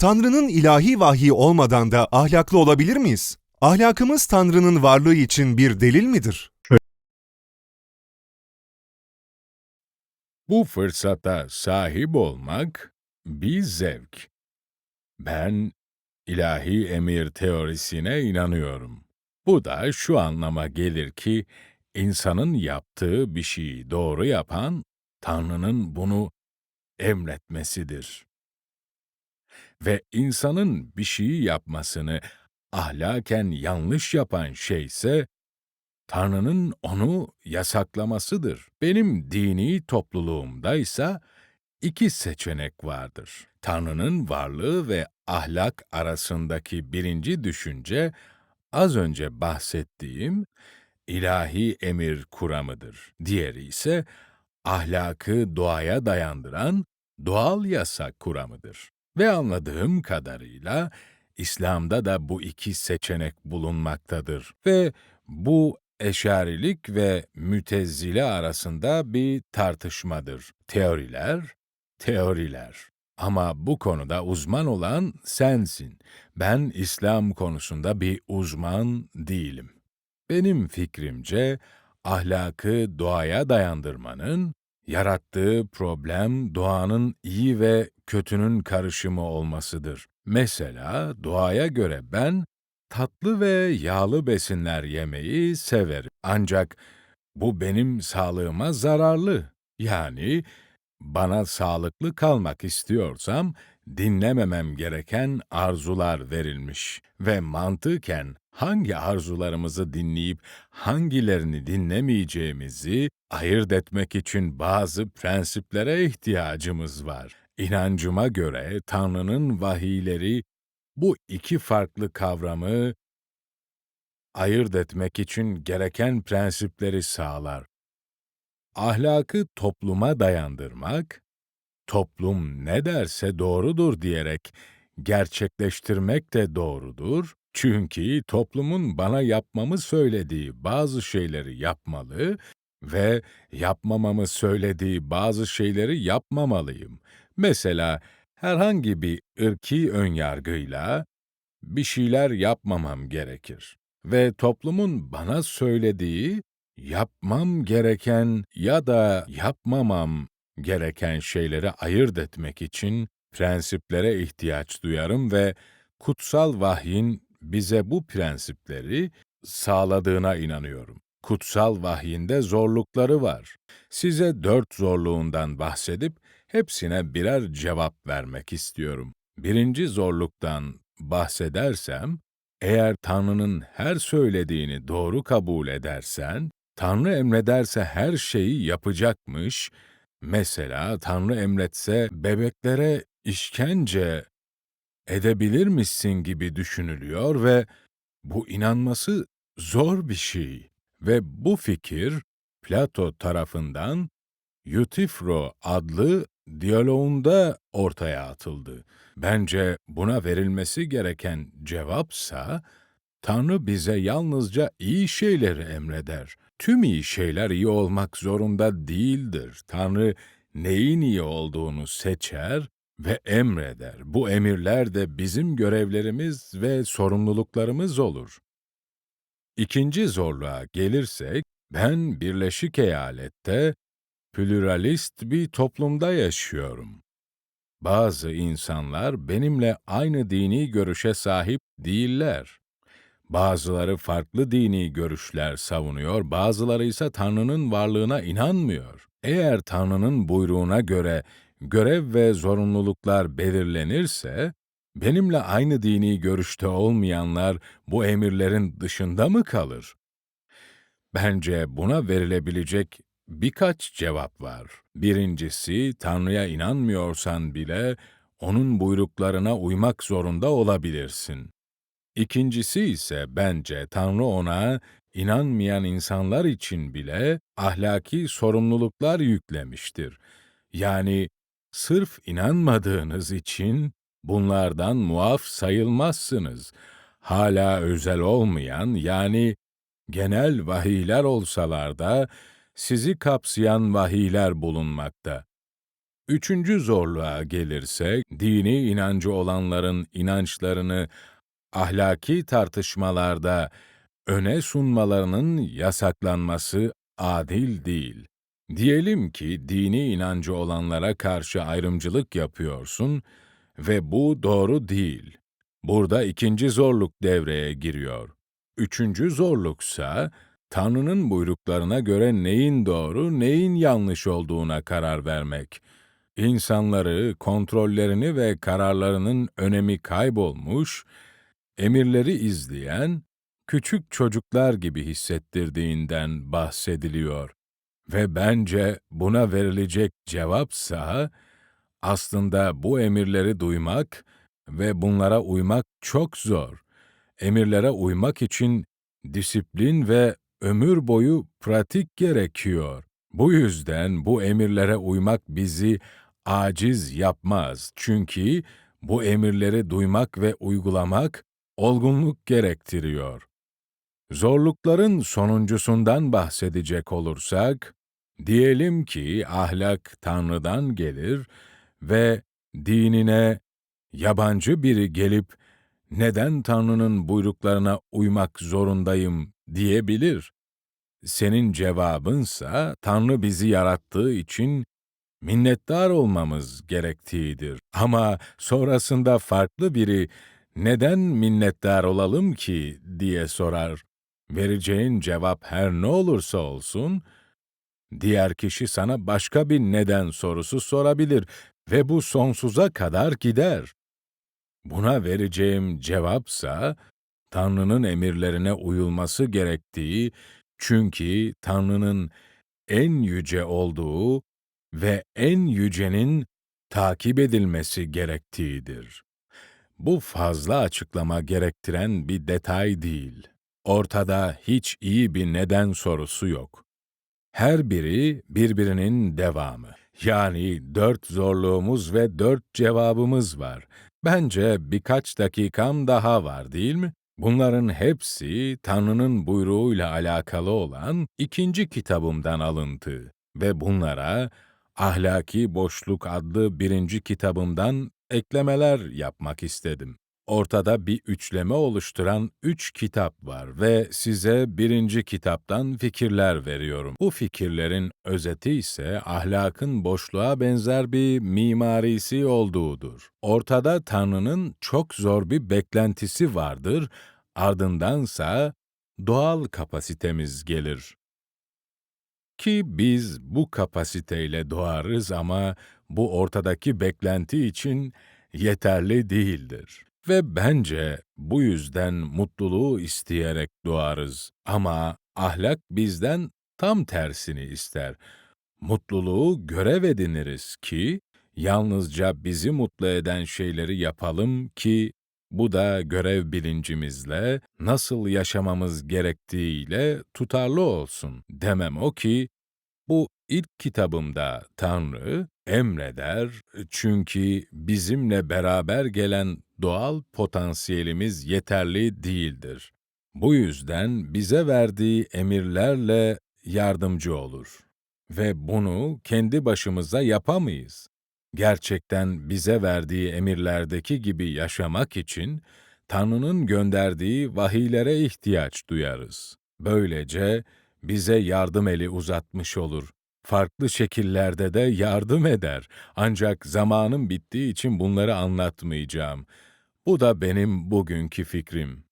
Tanrı'nın ilahi vahyi olmadan da ahlaklı olabilir miyiz? Ahlakımız Tanrı'nın varlığı için bir delil midir? Bu fırsata sahip olmak bir zevk. Ben ilahi emir teorisine inanıyorum. Bu da şu anlama gelir ki insanın yaptığı bir şeyi doğru yapan Tanrı'nın bunu emretmesidir. Ve insanın bir şeyi yapmasını ahlaken yanlış yapan şeyse Tanrı'nın onu yasaklamasıdır. Benim dini topluluğumda ise iki seçenek vardır. Tanrı'nın varlığı ve ahlak arasındaki birinci düşünce az önce bahsettiğim ilahi emir kuramıdır. Diğeri ise ahlakı doğaya dayandıran doğal yasa kuramıdır. Ve anladığım kadarıyla İslam'da da bu iki seçenek bulunmaktadır ve bu eşarilik ve mütezzile arasında bir tartışmadır. Teoriler, teoriler. Ama bu konuda uzman olan sensin. Ben İslam konusunda bir uzman değilim. Benim fikrimce ahlakı doğaya dayandırmanın yarattığı problem doğanın iyi ve kötünün karışımı olmasıdır. Mesela doğaya göre ben tatlı ve yağlı besinler yemeyi severim. Ancak bu benim sağlığıma zararlı. Yani bana sağlıklı kalmak istiyorsam dinlememem gereken arzular verilmiş ve mantıken hangi arzularımızı dinleyip hangilerini dinlemeyeceğimizi ayırt etmek için bazı prensiplere ihtiyacımız var. İnancıma göre Tanrı'nın vahiyleri bu iki farklı kavramı ayırt etmek için gereken prensipleri sağlar. Ahlakı topluma dayandırmak, toplum ne derse doğrudur diyerek gerçekleştirmek de doğrudur. Çünkü toplumun bana yapmamı söylediği bazı şeyleri yapmalı ve yapmamamı söylediği bazı şeyleri yapmamalıyım. Mesela herhangi bir ırki önyargıyla bir şeyler yapmamam gerekir ve toplumun bana söylediği yapmam gereken ya da yapmamam gereken şeyleri ayırt etmek için prensiplere ihtiyaç duyarım ve kutsal vahyin bize bu prensipleri sağladığına inanıyorum. Kutsal vahyinde zorlukları var. Size dört zorluğundan bahsedip hepsine birer cevap vermek istiyorum. Birinci zorluktan bahsedersem, eğer Tanrı'nın her söylediğini doğru kabul edersen, Tanrı emrederse her şeyi yapacakmış, mesela Tanrı emretse bebeklere işkence edebilirmişsin gibi düşünülüyor ve bu inanması zor bir şey. Ve bu fikir Plato tarafından Eutifro adlı diyaloğunda ortaya atıldı. Bence buna verilmesi gereken cevapsa, Tanrı bize yalnızca iyi şeyleri emreder. Tüm iyi şeyler iyi olmak zorunda değildir. Tanrı neyin iyi olduğunu seçer ve emreder. Bu emirler de bizim görevlerimiz ve sorumluluklarımız olur. İkinci zorluğa gelirsek, ben Birleşik Eyalet'te pluralist bir toplumda yaşıyorum. Bazı insanlar benimle aynı dini görüşe sahip değiller. Bazıları farklı dini görüşler savunuyor, bazıları ise Tanrı'nın varlığına inanmıyor. Eğer Tanrı'nın buyruğuna göre görev ve zorunluluklar belirlenirse, benimle aynı dini görüşte olmayanlar bu emirlerin dışında mı kalır? Bence buna verilebilecek birkaç cevap var. Birincisi, Tanrı'ya inanmıyorsan bile onun buyruklarına uymak zorunda olabilirsin. İkincisi ise bence Tanrı ona inanmayan insanlar için bile ahlaki sorumluluklar yüklemiştir. Yani sırf inanmadığınız için bunlardan muaf sayılmazsınız. Hala özel olmayan yani genel vahiyler olsalar da sizi kapsayan vahiyler bulunmakta. Üçüncü zorluğa gelirsek, dini inancı olanların inançlarını ahlaki tartışmalarda öne sunmalarının yasaklanması adil değil. Diyelim ki dini inancı olanlara karşı ayrımcılık yapıyorsun ve bu doğru değil. Burada ikinci zorluk devreye giriyor. Üçüncü zorluksa, Tanrı'nın buyruklarına göre neyin doğru, neyin yanlış olduğuna karar vermek. İnsanları, kontrollerini ve kararlarının önemi kaybolmuş, emirleri izleyen, küçük çocuklar gibi hissettirdiğinden bahsediliyor. Ve bence buna verilecek cevapsa, aslında bu emirleri duymak ve bunlara uymak çok zor. Emirlere uymak için disiplin ve ömür boyu pratik gerekiyor. Bu yüzden bu emirlere uymak bizi aciz yapmaz. Çünkü bu emirleri duymak ve uygulamak olgunluk gerektiriyor. Zorlukların sonuncusundan bahsedecek olursak, diyelim ki ahlak Tanrı'dan gelir ve dinine yabancı biri gelip neden Tanrı'nın buyruklarına uymak zorundayım diyebilir. Senin cevabınsa Tanrı bizi yarattığı için minnettar olmamız gerektiğidir. Ama sonrasında farklı biri neden minnettar olalım ki diye sorar. Vereceğin cevap her ne olursa olsun, diğer kişi sana başka bir neden sorusu sorabilir ve bu sonsuza kadar gider. Buna vereceğim cevapsa, Tanrı'nın emirlerine uyulması gerektiği, çünkü Tanrı'nın en yüce olduğu ve en yücenin takip edilmesi gerektiğidir. Bu fazla açıklama gerektiren bir detay değil. Ortada hiç iyi bir neden sorusu yok. Her biri birbirinin devamı. Yani dört zorluğumuz ve dört cevabımız var. Bence birkaç dakikam daha var değil mi? Bunların hepsi Tanrı'nın buyruğuyla alakalı olan ikinci kitabımdan alıntı ve bunlara Ahlaki Boşluk adlı birinci kitabımdan eklemeler yapmak istedim. Ortada bir üçleme oluşturan üç kitap var ve size birinci kitaptan fikirler veriyorum. Bu fikirlerin özeti ise ahlakın boşluğa benzer bir mimarisi olduğudur. Ortada Tanrı'nın çok zor bir beklentisi vardır, ardındansa doğal kapasitemiz gelir. Ki biz bu kapasiteyle doğarız ama bu ortadaki beklenti için yeterli değildir. Ve bence bu yüzden mutluluğu isteyerek doğarız. Ama ahlak bizden tam tersini ister. Mutluluğu görev ediniriz ki yalnızca bizi mutlu eden şeyleri yapalım ki bu da görev bilincimizle nasıl yaşamamız gerektiğiyle tutarlı olsun. Demem o ki bu ilk kitabımda Tanrı emreder çünkü bizimle beraber gelen doğal potansiyelimiz yeterli değildir. Bu yüzden bize verdiği emirlerle yardımcı olur. Ve bunu kendi başımıza yapamayız. Gerçekten bize verdiği emirlerdeki gibi yaşamak için Tanrı'nın gönderdiği vahiylere ihtiyaç duyarız. Böylece bize yardım eli uzatmış olur. Farklı şekillerde de yardım eder. Ancak zamanım bittiği için bunları anlatmayacağım. Bu da benim bugünkü fikrim.